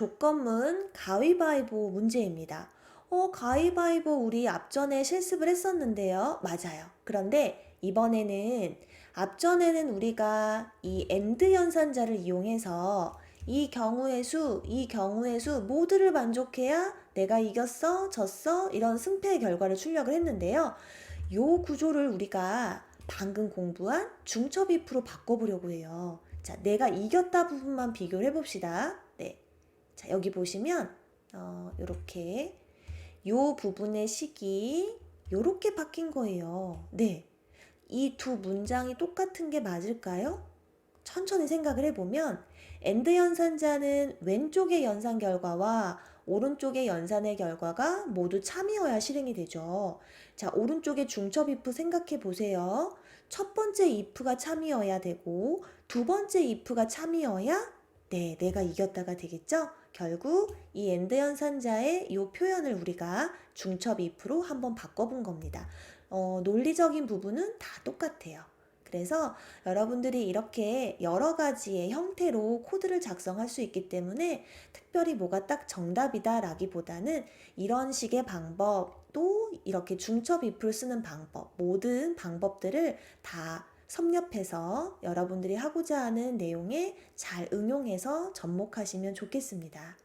조건문 가위바위보 문제입니다. 어, 가위바위보 우리 앞전에 실습을 했었는데요. 맞아요. 그런데 이번에는 앞전에는 우리가 이 엔드 연산자를 이용해서 이 경우의 수, 이 경우의 수 모두를 만족해야 내가 이겼어, 졌어 이런 승패의 결과를 출력을 했는데요. 요 구조를 우리가 방금 공부한 중첩 if로 바꿔보려고 해요. 자, 내가 이겼다 부분만 비교를 해봅시다. 네. 자, 여기 보시면, 어, 요렇게, 요 부분의 식이 요렇게 바뀐 거예요. 네. 이 두 문장이 똑같은 게 맞을까요? 천천히 생각을 해보면, 엔드 연산자는 왼쪽의 연산 결과와 오른쪽의 연산의 결과가 모두 참이어야 실행이 되죠. 자, 오른쪽의 중첩 if 생각해 보세요. 첫 번째 if가 참이어야 되고, 두 번째 if가 참이어야 네, 내가 이겼다가 되겠죠? 결국 이 엔드 연산자의 이 표현을 우리가 중첩 if로 한번 바꿔본 겁니다. 어, 논리적인 부분은 다 똑같아요. 그래서 여러분들이 이렇게 여러 가지의 형태로 코드를 작성할 수 있기 때문에 특별히 뭐가 딱 정답이다 라기보다는 이런 식의 방법 또 이렇게 중첩 if를 쓰는 방법 모든 방법들을 다 섭렵해서 여러분들이 하고자 하는 내용에 잘 응용해서 접목하시면 좋겠습니다.